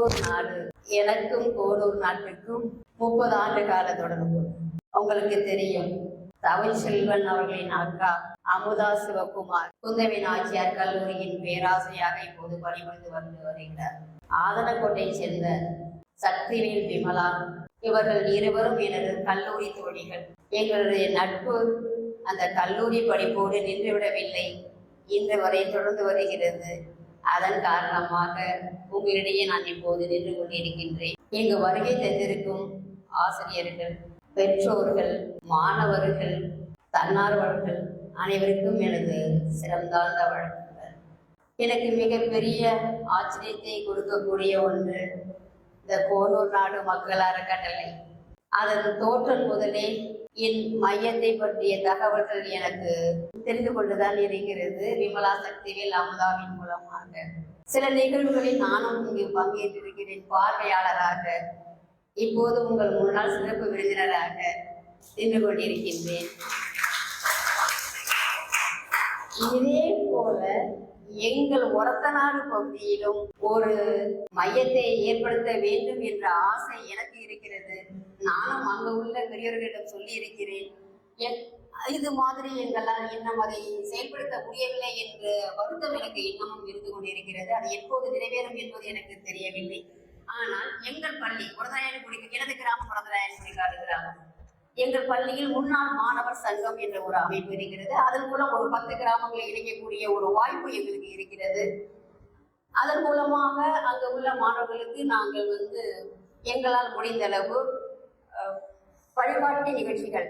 கோடூர் நாடு. எனக்கும் கோடூர் நாட்டுக்கும் முப்பது ஆண்டு கால தொடர்பு. உங்களுக்கு தெரியும். தமிழ் செல்வன் அவர்களின் அக்கா அமுதா சிவகுமார் குந்தவி நாச்சியார் கல்லூரியின் பேராசிரியராக இப்போது பணிபுரிந்து வந்து வருகிறார். ஆதனக்கோட்டையை சேர்ந்த சக்திவேல் விமலா இவர்கள் இருவரும் எனது கல்லூரி தோழிகள். எங்களுடைய நட்பு அந்த கல்லூரி படிப்போடு நின்றுவிடவில்லை. இன்று வரை தொடர்ந்து வருகிறது. அதன் காரணமாக உங்களிடையே நான் இப்போது நின்று கொண்டிருக்கின்றேன் இங்கு வருகை தந்திருக்கும் ஆசிரியர்கள் பெற்றோர்கள் மாணவர்கள் தன்னார்வலர்கள் அனைவருக்கும் எனது சிறந்தாழ்ந்த வழக்கங்கள் எனக்கு மிகப்பெரிய ஆச்சரியத்தை கொடுக்கக்கூடிய ஒன்று இந்த கோனூர் நாடு மக்கள் அறக்கட்டளை அதன் தோற்றம் முதலே என் மையத்தை பற்றிய தகவல்கள் எனக்கு தெரிந்து கொண்டுதான் இருக்கிறது. விமலா சக்திவேல் அமுதாவின் மூலமாக. சில நிகழ்வுகளில் நானும் இங்கு பங்கேற்றிருக்கிறேன் பார்வையாளராக. இப்போது உங்கள் முன்னாள் சிறப்பு விருந்தினராக நின்று கொண்டிருக்கின்றேன். இதே போல எங்கள் ஒரத்தநாடு பகுதியிலும் ஒரு மையத்தை ஏற்படுத்த வேண்டும் என்ற ஆசை எனக்கு இருக்கிறது. நானும் அங்க உள்ள பெரியவர்களிடம் சொல்லி இருக்கிறேன் என்- இது மாதிரி எங்களால் இன்னும் அதை செயல்படுத்த முடியவில்லை என்ற வருத்தம் எனக்கு இன்னமும் இருந்து கொண்டிருக்கிறது. அது எப்போது நிறைவேறும் என்பது எனக்கு தெரியவில்லை. ஆனால் எங்கள் பள்ளி குடதாயனகுடி எனது கிராமம் குடதாயனகுடி காடு கிராமம். எங்கள் பள்ளியில் முன்னாள் மாணவர் சங்கம் என்ற ஒரு அமைப்பு இருக்கிறது. அதன் மூலம் ஒரு பத்து கிராமங்களை இணைக்கக்கூடிய ஒரு வாய்ப்பு எங்களுக்கு இருக்கிறது. அதன் மூலமாக அங்கு உள்ள மாணவர்களுக்கு நாங்கள் வந்து எங்களால் முடிந்த அளவு வழிபாட்டு நிகழ்ச்சிகள்.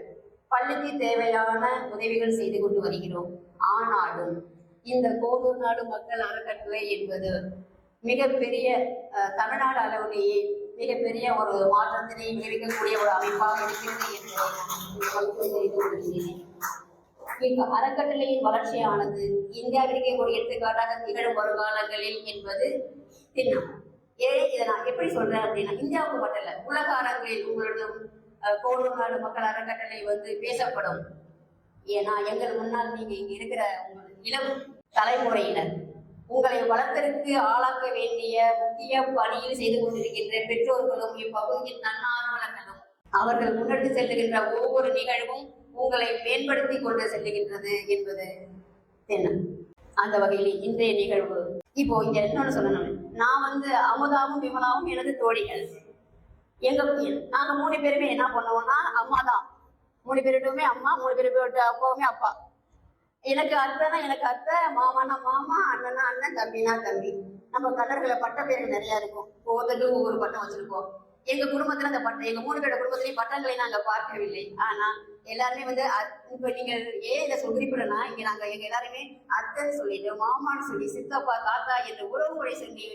பள்ளிக்கு தேவையான உதவிகள் செய்து கொண்டு வருகிறோம். ஆனாலும் இந்த கோடூர் நாடு மக்கள் அறக்கட்டளை என்பது மிகப்பெரிய தமிழ்நாடு அளவிலேயே மிகப்பெரிய ஒரு மாற்றத்தினை இருக்கக்கூடிய ஒரு அமைப்பாக இருக்கிறது என்று தெரிந்து கொள்கிறேன். அறக்கட்டளையின் வளர்ச்சியானது இந்தியாவிற்கே ஒரு எடுத்துக்காட்டாக திகழும் வருங்காலங்களில் என்பது திண்ணம் ஏ இதை நான் எப்படி சொல்றேன் அப்படின்னா இந்தியாவுக்கு மட்டும் இல்ல உலக அரங்கில் உங்களோட கோடுநாடு மக்கள் அறக்கட்டளை வந்து பேசப்படும். ஏன்னா எங்கள் முன்னால் நீங்க இங்க இருக்கிற உங்கள் இளம் தலைமுறையினர் உங்களை வளர்த்தற்கு ஆளாக்க வேண்டிய முக்கிய பணியில் செய்து கொண்டிருக்கின்ற பெற்றோர்களும் இப்பகுதியின் தன்னார்வலர்களும் அவர்கள் முன்னெடுத்து செல்லுகின்ற ஒவ்வொரு நிகழ்வும் உங்களை மேம்படுத்தி கொண்டு செல்லுகின்றது என்பது என்ன அந்த வகையில் இன்றைய நிகழ்வு. இப்போ இங்க இன்னொன்னு சொல்லணும். நான் வந்து அமுதாவும் விமலாவும் எனது தோழிகள். எங்க நாங்க மூணு பேருமே என்ன பண்ணுவோம்னா அம்மா தான் மூணு பேருட்டுமே அம்மா மூணு பேரு அப்பாவுமே அப்பா. எனக்கு அத்தைனா எனக்கு அத்தை மாமானா மாமா அண்ணனா அண்ணன் தம்பினா தம்பி. நம்ம கலர்களை பட்ட பேர்கள் நிறைய இருக்கும். ஒவ்வொருத்தருக்கும் ஒவ்வொரு பட்டம் வச்சிருக்கோம் எங்க குடும்பத்துல அந்த பட்டம் எங்க மூணு பேரோட குடும்பத்திலையும் பட்டங்களை நாங்க பார்க்கவில்லை. ஆனா எல்லாருமே வந்து இப்ப நீங்க ஏன் இதை குறிப்பிடனா இங்க நாங்க எங்க எல்லாருமே அத்தைன்னு சொல்லிட்டு மாமான்னு சொல்லி சித்தப்பா தாத்தா என்ற உறவு முறை சொல்லி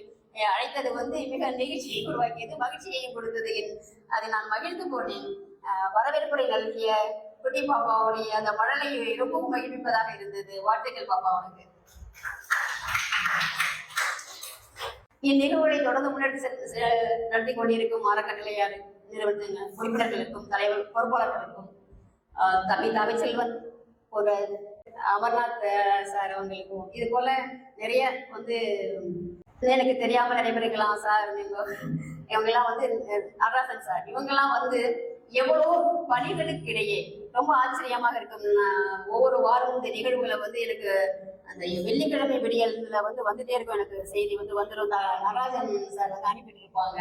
அழைத்தது வந்து மிக நெகிழ்ச்சியை உருவாக்கியது மகிழ்ச்சியையும் கொடுத்தது. என் அதை நான் மகிழ்ந்து போனேன். வரவேற்புரை நல்கிய குட்டி பாப்பாவுடைய அந்த மழலை ரொம்பவும் மகிழ்விப்பதாக இருந்தது. வாழ்த்துக்கள் பாப்பா உனக்கு இந்நிகழ்வுகளை தொடர்ந்து முன்னெடுத்து செ- நடத்தி கொண்டிருக்கும் அறக்கட்டளையார் நிறுவனத்தின் உறுப்பினர்களுக்கும் தலைவர் பொறுப்பாளர்களுக்கும் ஆஹ், தம்பி தமிழ்ச்செல்வன் ஒரு அமர்நாத் சார் அவங்களுக்கும். இது போல நிறைய வந்து எனக்கு தெரியாம நிறைய பேர் இருக்கலாம் சார் நீங்க இவங்கெல்லாம் வந்து அஹ், நடராசன் சார் இவங்கெல்லாம் வந்து எவ்வளவோ பணிகளுக்கு இடையே ரொம்ப ஆச்சரியமாக இருக்கும். நான் ஒவ்வொரு வாரமும் இந்த நிகழ்வுகளை வந்து எனக்கு அந்த வெள்ளிக்கிழமை விடியல்ல வந்து வந்துட்டே இருக்கும் எனக்கு செய்தி வந்து வந்துடும் நடராஜன் சார் வந்து அனுப்பிட்டு இருப்பாங்க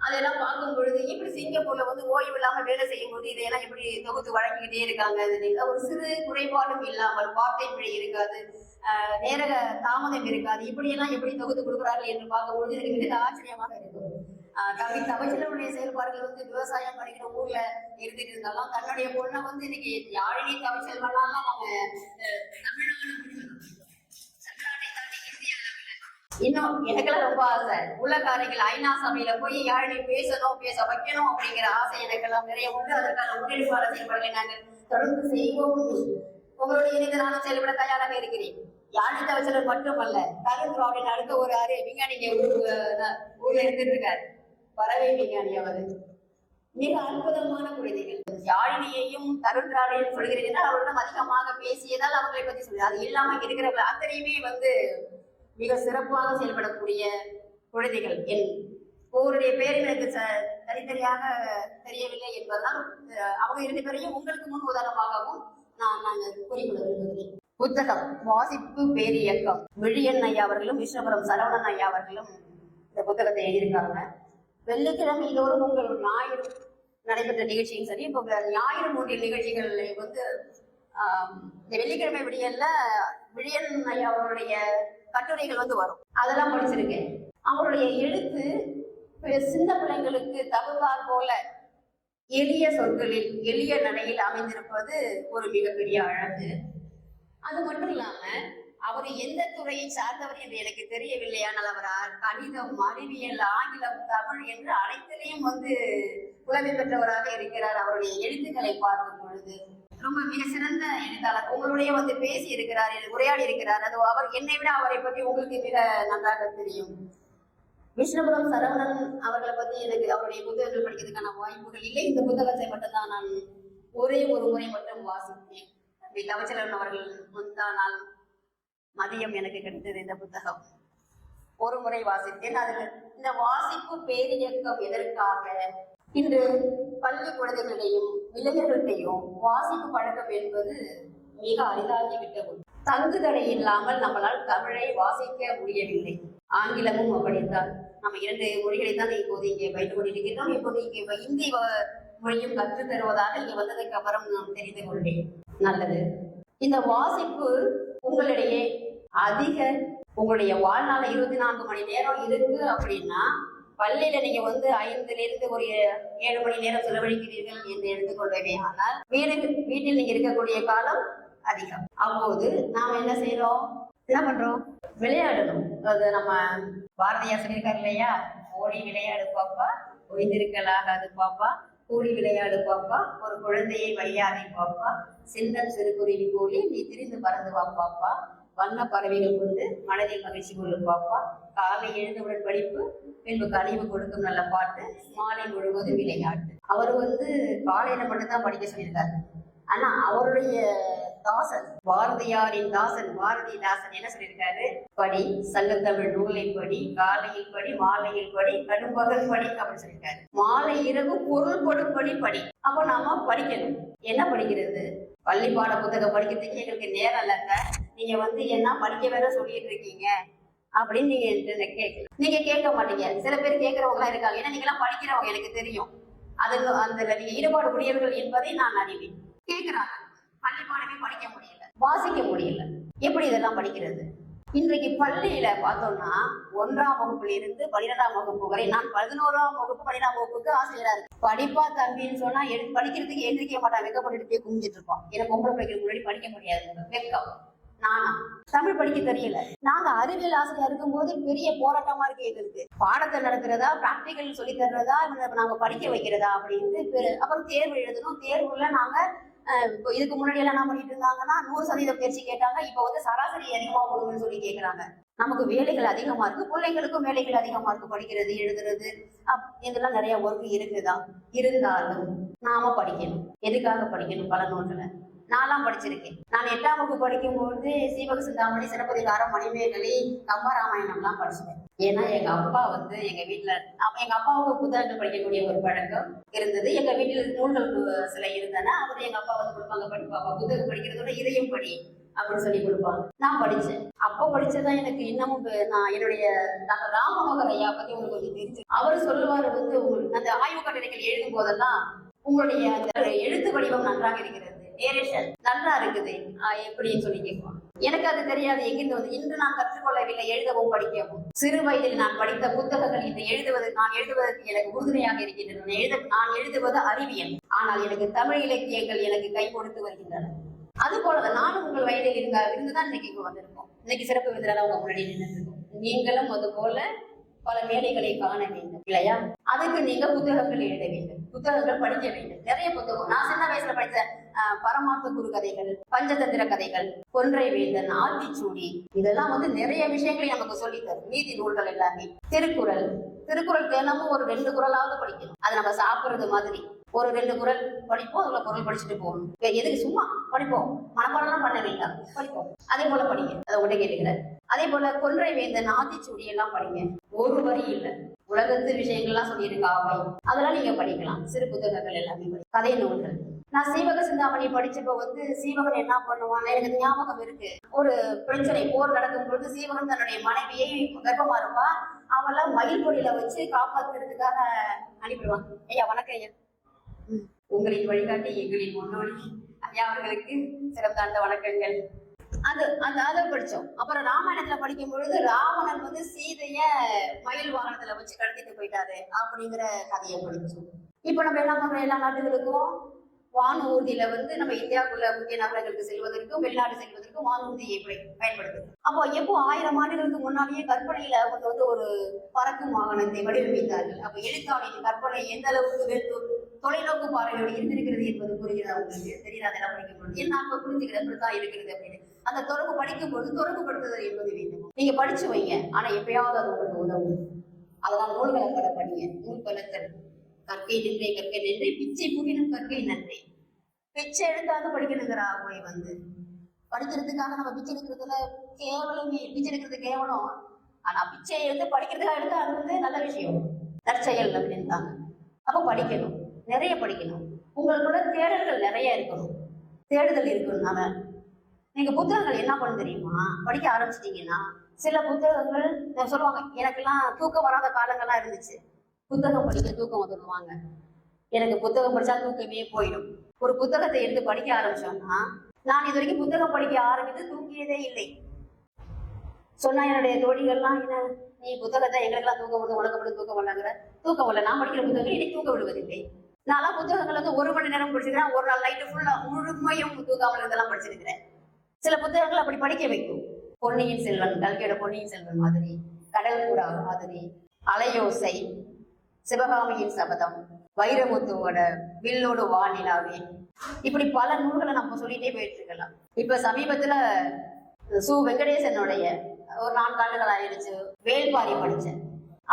அதெல்லாம் பார்க்கும் பொழுது இப்படி சிங்கப்பூர்ல வந்து ஓய்வு இல்லாம வேலை செய்யும் போது இதையெல்லாம் இப்படி தொகுத்து வழங்கிக்கிட்டே இருக்காங்க? அது ஒரு சிறு குறைபாடும் இல்லாமல் வார்த்தை பிழை இருக்காது. நேர தாமதம் இருக்காது. இப்படியெல்லாம் எப்படி தொகுத்து கொடுக்குறார்கள் என்று பார்க்கும்பொழுது எனக்கு மிக ஆச்சரியமாக இருக்கும். கவி தம்பி செயல்பாடுகள் வந்து விவசாயம் பண்ணிக்கிற ஊர்ல இருந்துட்டு இருந்தாலும் தன்னுடைய பொண்ணை வந்து இன்னைக்கு யாழினி கவிச்சல் நம்ம இன்னும் எனக்கெல்லாம் ரொம்ப ஆசை. உள்ள காரியங்கள் ஐநா சபையில போய் யாழினி பேசணும் பேச வைக்கணும் அப்படிங்கிற ஆசை எனக்கெல்லாம் நிறைய உண்டு. அதற்கான முன்னெடுப்பாளர் செயல்பாடுகளை நாங்கள் தொடர்ந்து செய்வோம். உங்களுடைய இணைந்து நானும் செயல்பட தயாராக இருக்கிறேன். யாழ் தமிழ்ச்செல்வன் மட்டுமல்ல தருண் அப்படின்னு அடுத்த ஒரு ஆறு விஞ்ஞானி ஊர்ல இருந்துட்டு இருக்காரு. பறவை விஞ்ஞானி அவர் மிக அற்புதமான குழந்தைகள். யாழினியையும் தருண் திராவிடையும் சொல்கிறீர்கள் அவர்களிடம் அதிகமாக பேசியதால் அவர்களை பத்தி சொல்லி அது இல்லாம இங்க இருக்கிறவங்க அத்தனையுமே வந்து மிக சிறப்பாக செயல்படக்கூடிய குழந்தைகள். என் ஒவ்வொருடைய பேரும் எனக்கு ச- தனித்தனியாக தெரியவில்லை என்பதால் அவங்க இரண்டு பேரையும் உங்களுக்கு முன் உதாரணமாகவும் நான் நாங்கள் கூறிக்கொள்ள விரும்புகிறேன் புத்தகம் வாசிப்பு பேரியக்கம் விழியன் ஐயா அவர்களும் விஸ்வபுரம் சரவணன் ஐயா அவர்களும் இந்த புத்தகத்தை எழுதியிருக்காங்க. வெள்ளிக்கிழமை தோறும் உங்கள் ஞாயிறு நடைபெற்ற நிகழ்ச்சியும் சரி இப்போ ஞாயிறு மூன்றில் நிகழ்ச்சிகள் வந்து இந்த வெள்ளிக்கிழமை விடியல்ல விழியன் ஐயா அவருடைய கட்டுரைகள் வந்து வரும். அதெல்லாம் படிச்சிருக்கேன் அவருடைய எழுத்து சின்ன பிள்ளைங்களுக்கு தகுந்தாற் போல எளிய சொற்களில் எளிய நடையில் அமைந்திருப்பது ஒரு மிகப்பெரிய அழகு. அது மட்டும் இல்லாம அவர் எந்த துறையை சார்ந்தவர் என்று எனக்கு தெரியவில்லை. ஆனால் அவர் கணிதம் அறிவியல் ஆங்கிலம் தமிழ் என்று அனைத்திலையும் வந்து புலமை பெற்றவராக இருக்கிறார். அவருடைய எழுத்துக்களை பார்க்கும் பொழுது ரொம்ப மிக சிறந்த எழுத்தாளர். உங்களுடைய வந்து பேசி இருக்கிறார் உரையாடி இருக்கிறார் அது அவர் என்னை விட அவரை பற்றி உங்களுக்கு மிக நன்றாக தெரியும். விஷ்ணுபுரம் சரவணன் அவர்களை பத்தி எனக்கு அவருடைய புத்தகங்கள் படிக்கிறதுக்கான வாய்ப்புகள் இல்லை. இந்த புத்தகத்தை மட்டும்தான் நான் ஒரே ஒரு முறை மட்டும் வாசித்தேன் அப்படி தவச்சலன் அவர்கள் முந்தா நாள் மதியம் எனக்கு கிடைத்தது இந்த புத்தகம். ஒரு முறை வாசித்தேன். அதில் இந்த வாசிப்பு பேரியக்கம் எதற்காக? இன்று பள்ளி குழந்தைகளையும் இளைஞர்களையும் வாசிப்பு பழக்கம் என்பது மிக அரிதாகிவிட்டது. தங்குதடை இல்லாமல் நம்மளால் தமிழை வாசிக்க முடியவில்லை. ஆங்கிலமும் அப்படித்தான். நம்ம இரண்டு மொழிகளை தான் இப்போது இங்கே பயின்று கொண்டிருக்கிறோம் இப்போது இங்கே இந்தி மொழியும் கற்றுத் தருவதாக இங்கே வந்ததுக்கு அப்புறம் நான் தெரிந்து கொண்டேன் நல்லது. இந்த வாசிப்பு உங்களிடையே அதிக உங்களுடைய வாழ்நாள் இருபத்தி நான்கு மணி நேரம் இருக்கு அப்படின்னா பள்ளியில நீங்க வந்து ஐந்துல இருந்து ஒரு ஏழு மணி நேரம் செலவழிக்கிறீர்கள் என்று எடுத்துக்கொள்ளவே ஆனால் வீடு வீட்டில் நீங்க இருக்கக்கூடிய காலம் அதிகம். அப்போது நாம் என்ன செய்யறோம் என்ன பண்றோம்? விளையாடணும். அது நம்ம பாரதியார் சொல்லியிருக்காரு இல்லையா? ஓடி விளையாடு பாப்பா ஒய்ந்திருக்கலாகாது பாப்பா கூடி விளையாடு பாப்பா ஒரு குழந்தையை வையாதை பாப்பா சிறு சிறுகுருவி கூலி நீ திரிந்து பறந்து வா பாப்பா வண்ண பறவைகள் கொண்டு மனதில் மகிழ்ச்சி கொள்ளும் பாப்பா காலை எழுந்தவுடன் படிப்பு பின்பு கழிவு கொடுக்கும் நல்ல பாட்டு மாலை முழுவதும் விளையாட்டு. அவர் வந்து காலையில மட்டும்தான் படிக்க சொல்லியிருக்காரு. ஆனா அவருடைய தாசன் பாரதியாரின் தாசன் பாரதிதாசன் என்ன சொல்லியிருக்காரு? படி சங்கத்தமிழ் நூலை படி காலையில் படி மாலையில் படி கடும்பகல் படி அப்படின்னு சொல்லியிருக்காரு. மாலை இரவு பொருள் கொடுப்படி படி அப்போ நாம படிக்கணும். என்ன படிக்கிறது? பள்ளி பாட புத்தகம் படிக்கிறதுக்கு எங்களுக்கு நேரம் இல்லைங்க நீங்க வந்து என்ன படிக்க வேற சொல்லிட்டு இருக்கீங்க அப்படின்னு நீங்க என்கிட்ட நீங்க கேட்க மாட்டீங்க. சில பேர் கேட்கறவங்க இருக்காங்க. ஏன்னா நீங்க எல்லாம் படிக்கிறவங்க எனக்கு தெரியும். அது அந்த நீங்க ஈடுபாடு உடையவர்கள் என்பதை நான் அறிவேன். கேட்கிறாங்க. படிக்க முடியல. வாசிக்க முடியல. எப்படி இதெல்லாம் படிக்கிறது? இன்றைக்கு பள்ளியில பார்த்தோம்னா ஒன்றாம் வகுப்புல இருந்து பன்னிரெண்டாம் வகுப்பு வரை நான் பதினோராம் வகுப்பு பன்னிரெண்டாம் வகுப்புக்கு ஆசிரியரா இருக்கு படிப்பா தம்பின்னு சொன்னா எழு- படிக்கிறதுக்கு எழுந்திருக்க மாட்டான் வெக்கப்பட்டு போய் குமிஞ்சிட்டு இருப்பான். எனக்கு பொம்பளை பிள்ளைக்கு முன்னாடி படிக்க முடியாது. வெக்கம். நானா? தமிழ் படிக்க தெரியல. நாங்க அறிவியல் ஆசிரியர் இருக்கும்போது பெரிய போராட்டமா இருக்கு எங்களுக்கு. பாடத்தை நடத்துறதா பிராக்டிக்கல் சொல்லி தர்றதா நாங்க படிக்க வைக்கிறதா அப்படின்னு அப்புறம் தேர்வு எழுதணும். தேர்வுல நாங்க இதுக்கு முன்னாடி எல்லாம் என்ன பண்ணிட்டு இருந்தாங்கன்னா நூறு சதவீத பயிற்சி கேட்டாங்க. இப்போ வந்து சராசரி அதிகமா கொடுங்கன்னு சொல்லி கேக்குறாங்க. நமக்கு வேலைகள் அதிகமா இருக்கு. பிள்ளைங்களுக்கும் வேலைகள் அதிகமா இருக்கு. படிக்கிறது எழுதுறது அப்- இதெல்லாம் நிறைய ஒர்க் இருக்குதான் இருந்தாலும் நாம படிக்கணும். எதுக்காக படிக்கணும்? பல நூல்களை. நான்லாம் படிச்சிருக்கேன். நான் எட்டாம் வகுப்பு படிக்கும்போது சீவக சிந்தாமணி சிறப்பதிகாரம் மணிமேகலை கம்பராமாயணம்லாம் படிச்சிருக்கேன். ஏன்னா எங்க அப்பா வந்து எங்க வீட்டுல எங்க அப்பாவுக்கு புத்தாண்டு படிக்கக்கூடிய ஒரு பழக்கம் இருந்தது. எங்க வீட்டுல நூல்கள் சில இருந்தன அவர் எங்க அப்பா வந்து கொடுப்பாங்க படிப்பாப்பா புத்தகம் படிக்கிறதோட இதையும் படி அப்படின்னு சொல்லி கொடுப்பாங்க. நான் படிச்சேன். அப்போ படிச்சதான் எனக்கு இன்னமும் நான் என்னுடைய டாக்டர் ராமமோகர் ஐயா பத்தி உங்களுக்கு கொஞ்சம் தெரிஞ்சு அவர் சொல்லுவாரு வந்து உங்களுக்கு அந்த ஆய்வு கட்டுரைகள் எழுதும் போதெல்லாம் உங்களுடைய அந்த எழுத்து வடிவம் நன்றாக இருக்கிறது. நேரேஷன் நல்லா இருக்குது ஆஹ் எப்படின்னு சொல்லி கேட்பான் எனக்கு அது தெரியாது. எங்கிருந்து வந்து இன்று நான் கற்றுக்கொள்ளவில்லை. எழுதவும் படிக்கவும். சிறு வயதில் நான் படித்த புத்தகங்கள் இன்று எழுதுவது நான் எழுதுவதற்கு எனக்கு உறுதுணையாக இருக்கின்றன. எழுத நான் எழுதுவது அறிவியல். ஆனால் எனக்கு தமிழ் இலக்கியங்கள் எனக்கு கை கொடுத்து வருகின்றன. அது போலதான் நானும் உங்கள் வயதில் இருந்தால் இருந்துதான் இன்னைக்கு இங்க வந்திருக்கோம். இன்னைக்கு சிறப்பு விருந்தினராக உங்க முன்னாடி நின்று இருக்கோம் நீங்களும் அது போல பல மேடைகளை காண வேண்டும் இல்லையா? அதுக்கு நீங்க புத்தகங்கள் எழுத வேண்டும் புத்தகங்கள் படிக்க வேண்டும். நிறைய புத்தகம். நான் சின்ன வயசுல படித்த பரமார்த்த குரு கதைகள் பஞ்சதந்திர கதைகள் கொன்றை வேந்தன் ஆத்திச்சூடி இதெல்லாம் வந்து நிறைய விஷயங்களை நமக்கு சொல்லித்தரும் நீதி நூல்கள் எல்லாமே. திருக்குறள். திருக்குறள் தினமும் ஒரு ரெண்டு குறளாவது படிக்கணும். அது நம்ம சாப்பிடுறது மாதிரி. ஒரு ரெண்டு குரல் படிப்போம் அதுல குரல் படிச்சுட்டு போகணும் எதுக்கு சும்மா? படிப்போம். மனப்பாடம்லாம் பண்ண வேண்டாம் படிப்போம். அதே போல படிங்க. அதை உடனே கேட்டுக்கிறேன். அதே போல கொன்றை வேந்தன் ஆத்திச்சூடி எல்லாம் படிங்க. ஒரு வரி இல்லை. உலகத்து விஷயங்கள்லாம் சொல்லியிருக்கா அவை. அதெல்லாம் நீங்க படிக்கலாம். சிறு புத்தகங்கள் எல்லாமே படி. கதை நூல்கள். நான் சீவக சிந்தாமணி படிச்சப்ப வந்து சீவகன் என்ன பண்ணுவான்? எனக்கு ஞாபகம் இருக்கு. ஒரு பிரச்சனை போர் நடக்கும் பொழுது சீவகன் தன்னுடைய மனைவியை கர்ப்பமா இருப்பா. அவெல்லாம் மயில் பொடியில வச்சு காப்பாத்துறதுக்காக அனுப்பிடுவான். ஐயா வணக்கம் ஐயா. உங்களின் வழிகாட்டி எங்களின் முன்னோடி. ஐயா அவர்களுக்கு சிறந்தாண்ட வணக்கங்கள். அது அந்த அதை படிச்சோம். அப்புறம் ராமாயணத்துல படிக்கும் பொழுது ராவணன் வந்து சீதைய மயில் வாகனத்துல வச்சு கடத்திட்டு போயிட்டாரு அப்படிங்கிற கதையை படிச்சோம். இப்ப நம்ம என்ன பண்றோம்? எல்லா நாடுகளுக்கும் வானூர்தியில வந்து நம்ம இந்தியாவுக்குள்ள முக்கிய நகரங்களுக்கு செல்வதற்கும் வெளிநாடு செல்வதற்கும் வானூர்தியை பய- பயன்படுத்துது அப்போ எப்போ ஆயிரம் ஆண்டுகளுக்கு முன்னாலேயே கற்பனையில அவங்க வந்து ஒரு பறக்கும் வாகனத்தை வடிவமைத்தார்கள்? அப்ப எழுத்தாளின் கற்பனை எந்த அளவுக்கு வெறுத்து தொலைநோக்கு பார்வையோடு இருந்திருக்கிறது என்பது புரிகிறது அவங்களுக்கு தெரியாது? அதெல்லாம் படிக்கும் பொழுது. என்ன இப்ப புரிஞ்சுக்கிறேன் தான் இருக்கிறது அப்படின்னு. அந்த தொடர்பு படிக்கும் பொழுது தொடர்புபடுத்துதல் என்பது வேண்டும். நீங்க படிச்சு வைங்க. ஆனா எப்பயாவது அது உங்களுக்கு உதவும். அதெல்லாம் நூல்களை பட படிங்க. நூல் பலத்தல் கற்கை நின்றே கற்கை நின்றே பிச்சை புகினும் கற்கை நன்றே பிச்சை எடுத்தாவது படிக்கணுங்கிற ஆகுவை வந்து. படிக்கிறதுக்காக நம்ம பிச்சை எடுக்கிறதுல கேவலமே. பிச்சை எடுக்கிறது கேவலம். ஆனா பிச்சை எடுத்து படிக்கிறதுக்காக எடுத்தா அது வந்து நல்ல விஷயம். தற்செயல் அப்படின்ட்டாங்க அப்ப படிக்கணும். நிறைய படிக்கணும். உங்களுக்குள்ள தேடல்கள் நிறைய இருக்கணும். தேடுதல் இருக்கணும்னால நீங்க புத்தகங்கள் என்ன பண்ண தெரியுமா? படிக்க ஆரம்பிச்சிட்டீங்கன்னா சில புத்தகங்கள் சொல்லுவாங்க எனக்கெல்லாம் தூக்கம் வராத காலங்கள்லாம் இருந்துச்சு. புத்தகம் படிக்க தூக்கம் வந்துடுவாங்க எனக்கு புத்தகம் படிச்சா தூக்கமே போயிடும். ஒரு புத்தகத்தை எடுத்து படிக்க ஆரம்பிச்சோம்னா நான் இது வரைக்கும் புத்தகம் படிக்க ஆரம்பித்து தூங்கியதே இல்லை. சொன்னா என்னுடைய தோழிகள்லாம் என்ன நீ புத்தகத்தை எங்களுக்கெல்லாம் தூக்கம் வருது உனக்கு மட்டும் தூக்கம் வரலாங்கிற? தூக்கம் வரல. நான் படிக்கிற புத்தகங்கள் இனி தூக்க விடுவதில்லை. நான்லாம் புத்தகங்கள் வந்து ஒரு மணி நேரம் படிச்சிருக்கிறேன். ஒரு நாள் நைட்டு ஃபுல்லா முழுமையும் தூக்காமல் இதெல்லாம் படிச்சிருக்கிறேன். சில புத்தகங்கள் அப்படி படிக்க வைக்கும். பொன்னியின் செல்வன் கல்கியோட பொன்னியின் செல்வன் மாதிரி கடல் கூடா மாதிரி அலையோசை சிவகாமியின் சபதம் வைரமுத்துவோட வில்லோடு வானிலாவே. இப்படி பல நூல்களை நம்ம சொல்லிட்டே போயிட்டு இருக்கலாம் இப்ப சமீபத்துல சு வெங்கடேசனுடைய ஒரு நான்கு ஆண்டுகள் ஆயிடுச்சு. வேல்பாரி படிச்சேன்.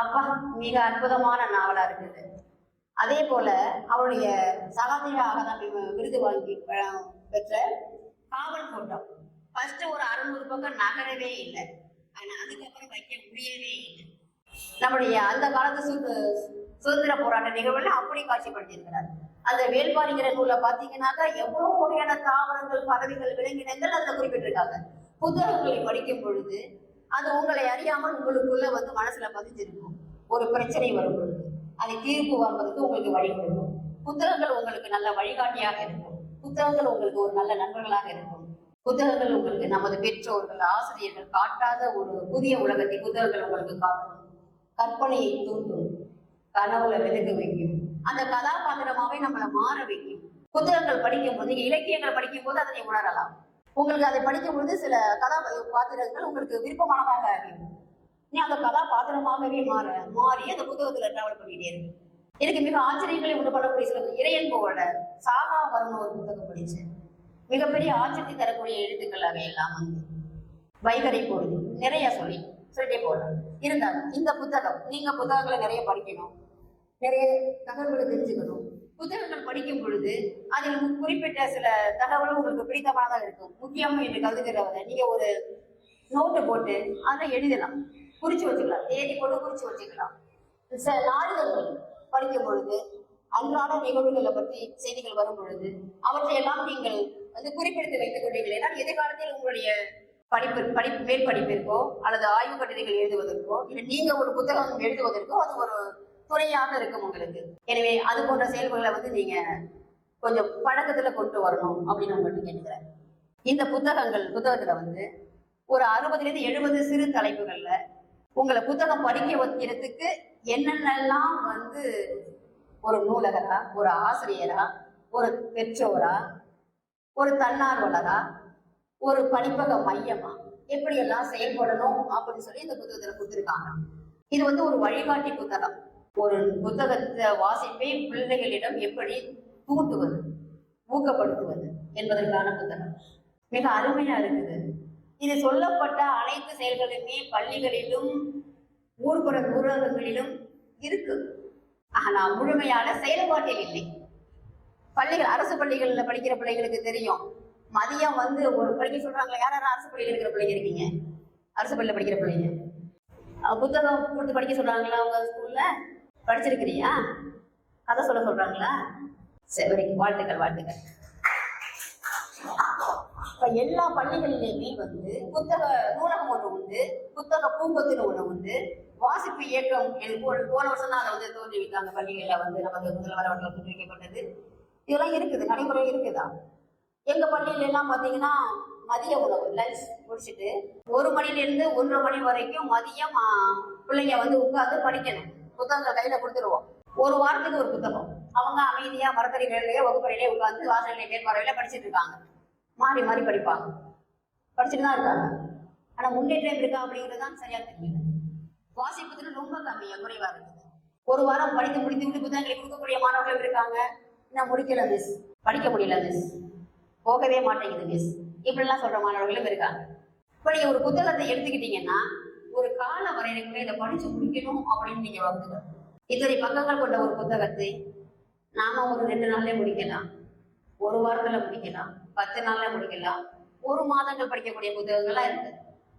அப்பா மிக அற்புதமான நாவலா இருக்குது. அதே போல அவருடைய சகாதீராக விருது வாங்கி பெற்ற காவல் கோட்டம் ஃபர்ஸ்ட் ஒரு அறுநூறு பக்கம் நகரவே இல்லை. ஆனா அதுக்கப்புறம் வைக்க முடியவே இல்லை. நம்முடைய அந்த காலத்து சு- சுதந்திர போராட்ட நிகழ்வுல அப்படி காட்சிப்படுத்தியிருக்கிறார். அந்த வேல்பாரிங்கிற நூலை பாத்தீங்கன்னாக்கா எவ்வளவு வகையான தாவரங்கள் பறவைகள் விலங்கினங்கள் அதுல குறிப்பிட்டிருக்காங்க. புத்தகங்களை படிக்கும் பொழுது அது உங்களை அறியாமல் உங்களுக்குள்ள வந்து மனசுல பதிஞ்சிருக்கும். ஒரு பிரச்சனை வரும் பொழுது அதை தீர்ப்பு வருவதற்கு உங்களுக்கு வழி கொடுக்கும். புத்தகங்கள் உங்களுக்கு நல்ல வழிகாட்டியாக இருக்கும். புத்தகங்கள் உங்களுக்கு ஒரு நல்ல நண்பர்களாக இருக்கும். புத்தகங்கள் உங்களுக்கு நமது பெற்றோர்கள் ஆசிரியர்கள் காட்டாத ஒரு புதிய உலகத்தை புத்தகங்கள் உங்களுக்கு காட்டும். கற்பனையை தூண்டும். கனவுல விலகு வைக்கும். அந்த கதாபாத்திரமாவே நம்மளை மாற வைக்கும். புத்தகங்கள் படிக்கும் போது இலக்கியங்கள் படிக்கும் போது அதனை உணரலாம். உங்களுக்கு அதை படிக்கும் பொழுது சில கதா பாத்திரங்கள் உங்களுக்கு விருப்பமானதாக இருக்கும் நீ அந்த கதாபாத்திரமாகவே மாற மாறி அந்த புத்தகத்துல டிராவல் பண்ணிட்டே இருக்கு எனக்கு மிக ஆச்சரியங்களை உண்டு பண்ணக்கூடிய சில இறையன்போட சாகா வரணும் ஒரு புத்தகம் படிச்சேன். மிகப்பெரிய ஆச்சரியத்தை தரக்கூடிய எழுத்துக்கள் அவை எல்லாம் வந்து வைகரை போடுது. நிறைய சொல்லி சொல்லிட்டே போகலாம் இருந்தாலும் இந்த புத்தகம் நீங்க புத்தகங்களை நிறைய படிக்கணும். நிறைய தகவல்களை தெரிஞ்சுக்கணும். புத்தகங்கள் படிக்கும் பொழுது அதில் குறிப்பிட்ட சில தகவலும் உங்களுக்கு பிடித்தமானதாக இருக்கும். முக்கியமாக என்று கருதுகிறவங்க நீங்க ஒரு நோட்டு போட்டு அதை எழுதலாம். குறிச்சு வச்சுக்கலாம். தேதி போட்டு குறிச்சு வச்சுக்கலாம். சில நாடுகள் படிக்கும் பொழுது அன்றாட நிகழ்வுகளை பற்றி செய்திகள் வரும் பொழுது அவற்றையெல்லாம் நீங்கள் வந்து குறிப்பிடுத்து வைத்துக் கொண்டீர்கள். ஏன்னா எதிர்காலத்தில் உங்களுடைய படிப்பு படிப்பு மேற்படிப்பிற்கோ அல்லது ஆய்வு கட்டுரைகள் எழுதுவதற்கோ இல்லை நீங்க ஒரு புத்தகம் எழுதுவதற்கோ அது ஒரு துணையாக இருக்கும் உங்களுக்கு. எனவே அது போன்ற செயல்களை வந்து நீங்க கொஞ்சம் பழக்கத்துல கொண்டு வரணும் அப்படின்னு உங்கள்கிட்ட கேட்டுக்கிறேன். இந்த புத்தகங்கள் புத்தகத்துல வந்து ஒரு அறுபதுலேருந்து எழுபது சிறு தலைப்புகள்ல உங்களை புத்தகம் படிக்க வைக்கிறதுக்கு என்னென்னலாம் வந்து ஒரு நூலகரா ஒரு ஆசிரியரா ஒரு பெற்றோரா ஒரு தன்னார்வலரா ஒரு படிப்பக மையமா எப்படி எல்லாம் செயல்படணும் அப்படின்னு சொல்லி இந்த புத்தகத்துல கொடுத்துருக்காங்க. இது வந்து ஒரு வழிகாட்டி புத்தகம். ஒரு புத்தகத்தை வாசிப்பை பிள்ளைகளிடம் எப்படி தூண்டுவது ஊக்கப்படுத்துவது என்பதற்கான புத்தகம். மிக அருமையா இருக்குது. இது சொல்லப்பட்ட அனைத்து செயல்களுமே பள்ளிகளிலும் ஊர்புற ஊரகங்களிலும் இருக்கு. ஆனா முழுமையான செயல்பாட்டில் இல்லை. பள்ளிகள் அரசு பள்ளிகளில் படிக்கிற பிள்ளைங்களுக்கு தெரியும். மதியம் வந்து ஒரு படிக்க சொல்றாங்களா யார் யாரும் அரசு பள்ளியில் இருக்கிற பிள்ளைங்க இருக்கீங்க? அரசு பள்ளியில் படிக்கிற பிள்ளைங்க. புத்தகம் கொடுத்து படிக்க சொல்றாங்களா உங்க ஸ்கூல்ல? படிச்சிருக்கிறியா? கதை சொல்ல சொல்றாங்களா? சரி வாழ்த்துக்கள் வாழ்த்துக்கள். எல்லா பள்ளிகளிலுமே வந்து புத்தக நூலகம் ஒன்று உண்டு புத்தக பூங்கொத்துன்னு ஒன்று உண்டு. வாசிப்பு இயக்கம் எனக்கு போன போன வருஷம் தான் அதை வந்து தோற்றுவித்தாங்க பள்ளிகளில் வந்து நமக்கு முதல்வர் அவர்கள் தோற்றுவிக்கப்பட்டது இதெல்லாம் இருக்குது நடைமுறை இருக்குதா? எங்க பள்ளியில எல்லாம் பார்த்தீங்கன்னா மதிய உணவு லஞ்ச் முடிச்சுட்டு ஒரு மணிலேருந்து ஒன்றரை மணி வரைக்கும் மதியம் பிள்ளைங்க வந்து உட்காந்து படிக்கணும். புத்தகங்களை கையில கொடுத்துருவோம். ஒரு வாரத்துக்கு ஒரு புத்தகம். அவங்க அமைதியா மரத்தடிகளிலேயே வகுப்பறையிலே உட்காந்து வாசலிலே மேற்பார்வையில படிச்சுட்டு இருக்காங்க. மாறி மாறி படிப்பாங்க. படிச்சுட்டு தான் இருக்காங்க. ஆனா முன்னேற்றம் இருக்கா அப்படிங்கிறது தான் சரியா தெரியல. வாசிப்பதில் ரொம்ப கம்மியா குறைவா இருக்குது. ஒரு வாரம் படித்து முடித்து விட்டு புத்தகங்களை கொடுக்கக்கூடிய மாணவர்கள் இருக்காங்க. நான் முடிக்கல மிஸ் படிக்க முடியல மிஸ் போகவே மாட்டேங்குது மிஸ் இப்படிலாம் சொல்ற மாணவர்களும் இருக்காங்க. இப்போ நீங்க ஒரு புத்தகத்தை எடுத்துக்கிட்டீங்கன்னா ஒரு கால வரையறைக்குள்ள இதை படிச்சு முடிக்கணும் அப்படின்னு நீங்க வகுங்க இத்தனை பக்கங்கள் கொண்ட ஒரு புத்தகத்தை நாம ஒரு ரெண்டு நாள்லயே முடிக்கலாம். ஒரு வாரத்துல முடிக்கலாம். பத்து நாள்ல முடிக்கலாம். ஒரு மாதங்கள் படிக்கக்கூடிய புத்தகங்கள்லாம் இருக்கு.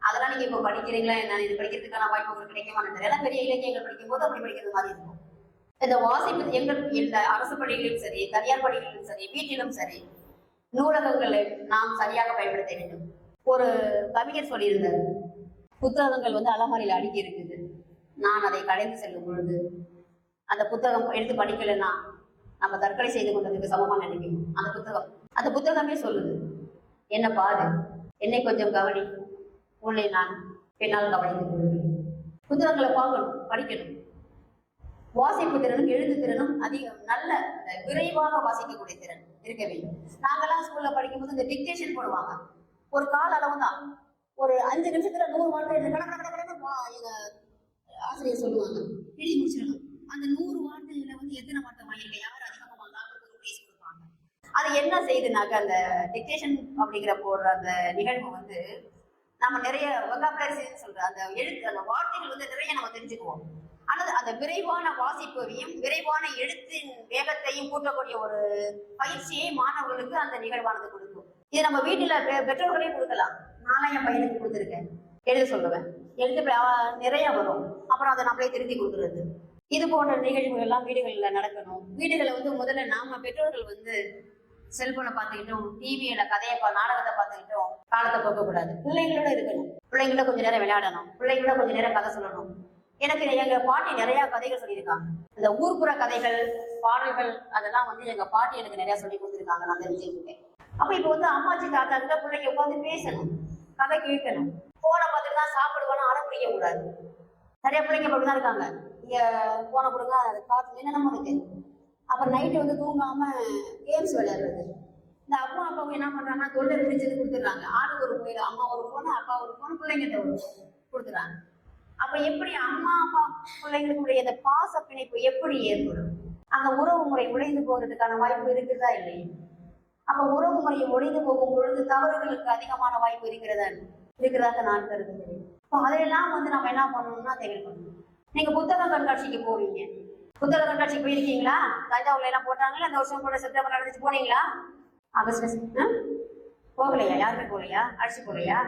அதெல்லாம் நீங்க இப்ப படிக்கிறீங்களா என்ன? இது படிக்கிறதுக்கான வாய்ப்பு உங்களுக்கு கிடைக்குமான்னு தெரியல பெரிய இலக்கியங்கள் படிக்கும் போது அப்படி படிக்கிறது மாதிரி இருக்கும். இந்த வாசிப்பு எங்கள் இந்த அரசு பள்ளிகளிலும் சரி தனியார் பள்ளிகளிலும் சரி வீட்டிலும் சரி நூலகங்களை நாம் சரியாக பயன்படுத்த வேண்டும். ஒரு கவிஞர் சொல்லியிருந்தார் புத்தகங்கள் வந்து அலமாரியில் அடுக்கி இருக்குது. நான் அதை கடைந்து செல்லும் பொழுது அந்த புத்தகம் எடுத்து படிக்கலைன்னா நம்ம தற்கொலை செய்து கொண்டதுக்கு சமமாக நினைக்கும் அந்த புத்தகம். அந்த புத்தகமே சொல்லுது என்ன பாரு. என்னை கொஞ்சம் கவனி. உன்னை நான் பின்னால் கவனித்துக் கொள்வேன். புத்தகங்களை பார்க்கணும் படிக்கணும். வாசிப்பு திறனும் எழுத்து திறனும் அதிகம். நல்ல விரைவாக வாசிக்கக்கூடிய திறன் இருக்க வேண்டும். நாங்கெல்லாம் ஸ்கூல்ல படிக்கும்போது இந்த டிக்டேஷன் போடுவாங்க. ஒரு கால அளவு தான். ஒரு அஞ்சு நிமிஷத்துல நூறு வார்த்தை ஆசிரியர் சொல்லுவாங்க. எழுதி முடிச்சிடணும். அந்த நூறு வார்த்தைகளை வந்து எத்தனை வார்த்தை வாங்கியிருக்க யார் அதிகமாக வாங்க அவங்களுக்கு ஒரு பிரைஸ் கொடுப்பாங்க அது என்ன செய்யுதுனாக்க அந்த டிக்டேஷன் அப்படிங்கிற போடுற அந்த நிகழ்வு வந்து நம்ம நிறைய ஒகாபுலரிஸ் சொல்ற அந்த எழுத்து அந்த வார்த்தைகள் வந்து நிறைய நம்ம தெரிஞ்சுக்குவோம். அல்லது அந்த விரைவான வாசிப்பையும் விரைவான எழுத்தின் வேகத்தையும் கூட்டக்கூடிய ஒரு பயிற்சியை மாணவர்களுக்கு அந்த நிகழ்வானது கொடுக்கும். இது நம்ம வீட்டுல பெ- கொடுக்கலாம். நானும் என் பையனுக்கு கொடுத்துருக்கேன். எழுத சொல்லுவேன். எழுத்து நிறைய வரும். அப்புறம் அதை நம்மளே திருத்தி கொடுக்குறது. இது போன்ற நிகழ்வுகள் எல்லாம் வீடுகளில் நடக்கணும். வீடுகளை வந்து முதல்ல நாம பெற்றோர்கள் வந்து செல்போனை பார்த்துக்கிட்டும் டிவியில கதையை பா- நாடகத்தை பார்த்துக்கிட்டும் காலத்தை போக்க கூடாது பிள்ளைங்களோட இருக்கணும். பிள்ளைங்களோட கொஞ்ச நேரம் விளையாடணும். பிள்ளைங்களோட கொஞ்ச நேரம் கதை சொல்லணும். எனக்கு எங்க பாட்டி நிறைய கதைகள் சொல்லியிருக்காங்க. இந்த ஊர்ப்புற கதைகள் பாடல்கள் அதெல்லாம் வந்து எங்க பாட்டி எனக்கு நிறைய சொல்லி கொடுத்துருக்காங்க நான் தெரிஞ்சுக்கிட்டேன். அப்ப இப்ப வந்து அம்மாச்சி தாத்தா கிட்ட பிள்ளைங்க உட்காந்து பேசணும். கதை கேட்கணும். போனை பார்த்துட்டு தான் சாப்பிடுவோம் அடம் பிடிக்க கூடாது நிறைய பிள்ளைங்க அப்படிதான் இருக்காங்க. இங்க போன கொடுங்க அது பார்த்து என்னென்னமோ இருக்கு. அப்புறம் நைட்டு வந்து தூங்காம கேம்ஸ் விளையாடுறது. இந்த அம்மா அப்பாவும் என்ன பண்றாங்கன்னா தொண்டை பிடிச்சது கொடுத்துட்றாங்க. ஆளுக்கு ஒரு பிள்ளைங்க அம்மா ஒரு போன அப்பா ஒரு போன பிள்ளைங்கிட்ட ஒரு கொடுத்துறாங்க அப்ப எப்படி அம்மா அப்பா பிள்ளைங்களுக்குடைய இந்த பாச பிணைப்பு எப்படி ஏற்படும்? அந்த உறவு முறை உடைந்து போகிறதுக்கான வாய்ப்பு இருக்குதா இல்லை அப்ப உறவு முறையை ஒழிந்து போகும் பொழுது தவறுகளுக்கு அதிகமான வாய்ப்பு இருக்கிறதா இருக்கிறதாக நான் கருதுகிறேன். இப்போ அதையெல்லாம் வந்து நம்ம என்ன பண்ணணும்னா தெரியல் நீங்கள் நீங்க புத்தக கண்காட்சிக்கு போவீங்க. புத்தக கண்காட்சிக்கு போயிருக்கீங்களா? தஞ்சாவூர்ல எல்லாம் போட்டாங்களா இந்த வருஷம் கூட செப்டம்பர் நடந்துச்சு. போனீங்களா? ஆகஸ்ட் போகலையா? யாருமே போகலையா? அழைச்சி போகலையா?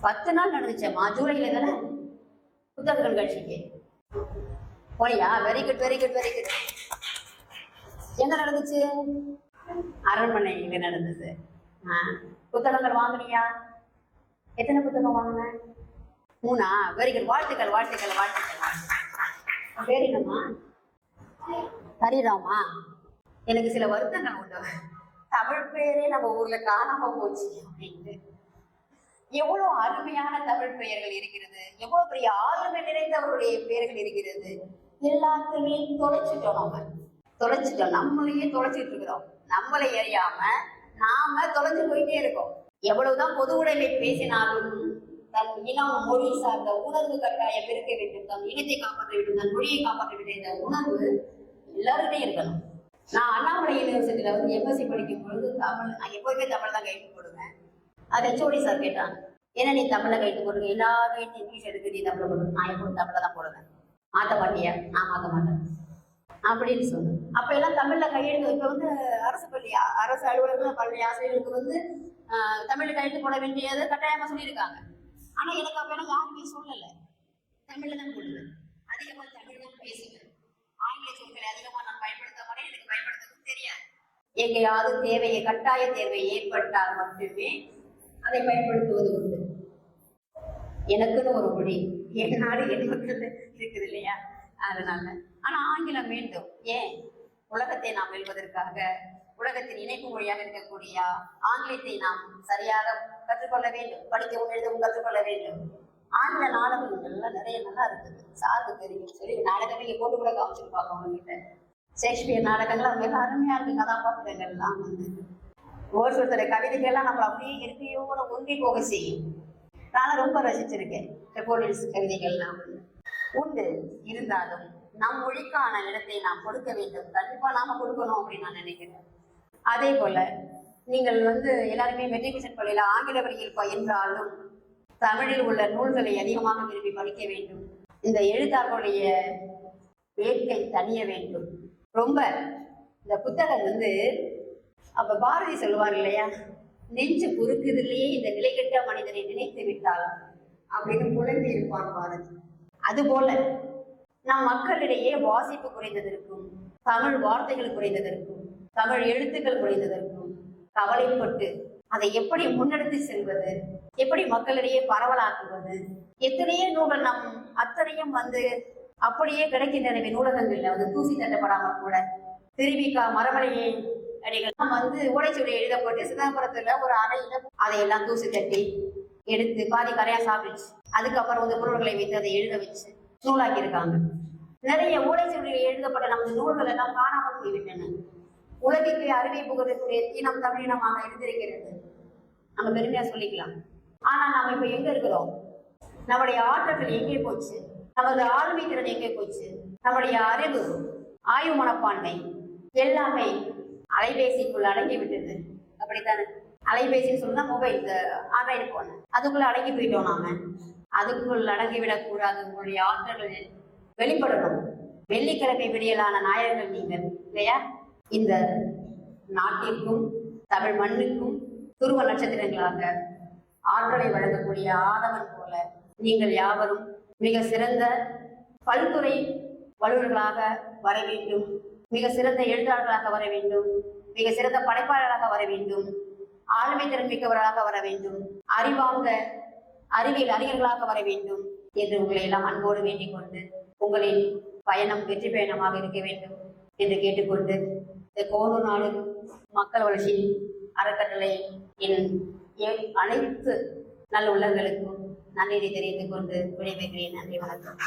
பத்து நாள் நடந்துச்சேம்மா. ஜூலைல தானே? புத்தக கண்காட்சிக்கு. போனியா? Very good very good very good எங்க நடந்துச்சு? அரண்மனையில நடந்தது? ஆ, புத்தகங்கள் வாங்குனியா? எத்தனை புத்தகம் வாங்கின? மூணா? வெரி குட் வாழ்த்துக்கள் வாழ்த்துக்கள் வாழ்த்துக்கள். வாழ்த்துக்கள் பேர் என்னம்மா? ஹரிராமா எனக்கு சில வருத்தங்கள் உண்டு. தமிழ் பெயரே நம்ம ஊர்ல காணாம போச்சு அப்படின்ட்டு எவ்வளவு அருமையான தமிழ் பெயர்கள் இருக்கிறது. எவ்வளவு பெரிய ஆளுமை நிறைந்தவருடைய பெயர்கள் இருக்கிறது. எல்லாத்தையுமே தொலைச்சிட்டோம் நம்ம. தொலைச்சிட்டோம். நம்மளையே தொலைச்சிட்டு இருக்கிறோம். நம்மளை எறியாம நாம தொலைஞ்சு போயிட்டே இருக்கோம். எவ்வளவுதான் பொது உடைமை பேசினாலும் தன் இனம் மொழி சார்ந்த உணர்வு கட்டாயம் இருக்க வேண்டும். தன் இனத்தை காப்பாற்ற வேண்டும். தன் மொழியை காப்பாற்ற வேண்டும் என்ற உணர்வு எல்லாருக்கிட்டையும் இருக்கணும் நான் அண்ணாமலை யூனிவர்சிட்டியில வந்து எம்எஸ்சி படிக்கும் பொழுது தமிழ் நான் எப்போதுமே தமிழ் தான் கைட்டு போடுவேன். அது ஹெச்ஓடி சார் கேட்டாங்க ஏன்னா நீ தமிழை கைட்டு போடுங்க எல்லாரும் கைட்டு இங்கிலீஷ் எடுத்து நீ தமிழ் போடுங்க நான் எப்போதும் தமிழை தான் போடுவேன். மாற்ற மாட்டியா? நான் மாற்ற மாட்டேன். அப்படின்னு சொன்னேன். அப்போ எல்லாம் தமிழில் கையெழுத்து இப்போ வந்து அரசு பள்ளி அரசு அலுவலர்கள் பள்ளி ஆசிரியர்களுக்கு வந்து தமிழில் கையெழுத்து போட வேண்டியது கட்டாயமாக சொல்லியிருக்காங்க. ஆனால் எனக்கு அப்போ எல்லாம் யாருமே சொல்லலை. தமிழில் தான் போடுவேன். அதிகமாக தமிழ் தான் பேசுவேன். ஆங்கில அதிகமா நான் பயன்படுத்த மாட்டேன் எனக்கு பயன்படுத்தவும் தெரியாது. எங்கேயாவது தேவையை கட்டாய தேவை ஏற்பட்டால் மட்டுமே அதை பயன்படுத்துவது உண்டு. எனக்குன்னு ஒரு மொழி என் நாடு என் மக்கள் இருக்குது இல்லையா? அதனால. ஆனா ஆங்கிலம் வேண்டும். ஏன்? உலகத்தை நாம் வெல்வதற்காக உலகத்தின் இணைப்பு மொழியாக இருக்கக்கூடிய ஆங்கிலத்தை நாம் சரியாக கற்றுக்கொள்ள வேண்டும். படிக்கவும் எழுதவும் கற்றுக்கொள்ள வேண்டும். ஆங்கில நாடகங்கள்லாம் நிறைய நல்லா இருக்குது. சாருக்கு தெரியும். சொல்லி நாடகமே இங்க போட்டு கூட காமிச்சிருப்பாங்க அவங்ககிட்ட ஷேக்ஸ்பியர் நாடகங்கள்லாம் மிக அருமையா இருக்கு. கதாபாத்திரங்கள்லாம் வந்து. ஒரு ஒருத்தர் கவிதைகள்லாம் நம்மளை அப்படியே இயற்கையோட ஒன்றி போக செய்யும். நான் ரொம்ப ரசிச்சிருக்கேன். செப்போலிஸ் கவிதைகள்லாம் வந்து. உண்டு இருந்தாலும் நம் மொழிக்கான இடத்தை நாம் கொடுக்க வேண்டும். கண்டிப்பா நாம கொடுக்கணும் அப்படின்னு நான் நினைக்கிறேன். அதே போல நீங்கள் வந்து எல்லாருமே மெட்ரிகுலேஷன் பள்ளியில ஆங்கில வழியில் பயின்றாலும் தமிழில் உள்ள நூல்களை அதிகமாக விரும்பி படிக்க வேண்டும். இந்த எழுத்தாளருடைய வேட்கை தணிய வேண்டும். ரொம்ப இந்த புத்தகம் வந்து அப்ப பாரதி சொல்லுவார் இல்லையா? நெஞ்சு பொறுக்குதிலேயே இந்த நிலைகட்ட மனிதனை நினைத்து விட்டால் அப்படின்னு புலம்பி இருப்பான் பாரதி. அதுபோல நம் மக்களிடையே வாசிப்பு குறைந்ததற்கும் தமிழ் வார்த்தைகள் குறைந்ததற்கும் தமிழ் எழுத்துக்கள் குறைந்ததற்கும் கவலைப்பட்டு அதை எப்படி முன்னெடுத்து செல்வது? எப்படி மக்களிடையே பரவலாக்குவது? எத்தனையோ நூல்கள் நம் அத்தனையும் வந்து அப்படியே கிடைக்கின்றன நூலகங்கள்ல. வந்து தூசி தட்டப்படாமல் கூட. திருவிக்கா மரமலையை அடிகள் வந்து ஓலைச்சுவடி எழுதப்பட்டு சிதம்பரத்துல ஒரு அறையில அதையெல்லாம் தூசி தட்டி எடுத்து பாதி கரையா சாப்பிடுச்சு அதுக்கப்புறம் வந்து பொருள்களை வைத்து அதை எழுத வச்சு நூலாக்கி இருக்காங்க நிறைய ஓலைச்சுவடியில் எழுதப்பட்ட நமது நூல்கள் எல்லாம் காணாமல் போய்விட்டன. உலகிற்கு அறிவை புகழக்கூடிய இனம் தமிழினமாக இருந்திருக்கிறது. நம்ம பெருமையா சொல்லிக்கலாம். ஆனால் நாம் இப்ப எங்க இருக்கிறோம்? நம்முடைய ஆற்றல்கள் எங்கே போச்சு? நமது ஆளுமை திறன் எங்கே போச்சு? நம்முடைய அறிவு ஆய்வு மனப்பான்மை எல்லாமே அலைபேசிக்குள்ள அடங்கி விட்டது. அப்படித்தானே? அலைபேசின்னு சொன்னா மொபைல் ஆண்ட்ராய்டு போன் அதுக்குள்ள அடங்கி போயிட்டோம் நாம. அதுக்குள் அடங்கி விடக்கூடாது. உங்களுடைய ஆற்றல்கள் வெளிப்படணும். வெள்ளிக்கிழமை விடியலான நாயகர்கள் நீங்கள் இல்லையா? இந்த நாட்டிற்கும் தமிழ் மண்ணுக்கும் துருவ நட்சத்திரங்களாக ஆற்றலை வழங்கக்கூடிய ஆதவன் போல நீங்கள் யாவரும் மிக சிறந்த பல்துறை வல்லுநர்களாக வர வேண்டும். மிக சிறந்த எழுத்தாளர்களாக வர வேண்டும். மிக சிறந்த படைப்பாளராக வர வேண்டும். ஆளுமை திறன் மிக்கவர்களாக வர வேண்டும். அறிவார்ந்த அறிவியல் அறிஞர்களாக வர வேண்டும் என்று உங்களை எல்லாம் அன்போடு வேண்டிக் கொண்டு உங்களின் பயணம் வெற்றி பயணமாக இருக்க வேண்டும் என்று கேட்டுக்கொண்டு இந்த கோரு நாடு மக்கள் வளர்ச்சி அறக்கட்டளை என் என் அனைத்து நல்ல உள்ளங்களுக்கும் நன்றியை தெரிந்து கொண்டு விடைபெறுகிறேன். நன்றி வணக்கம்.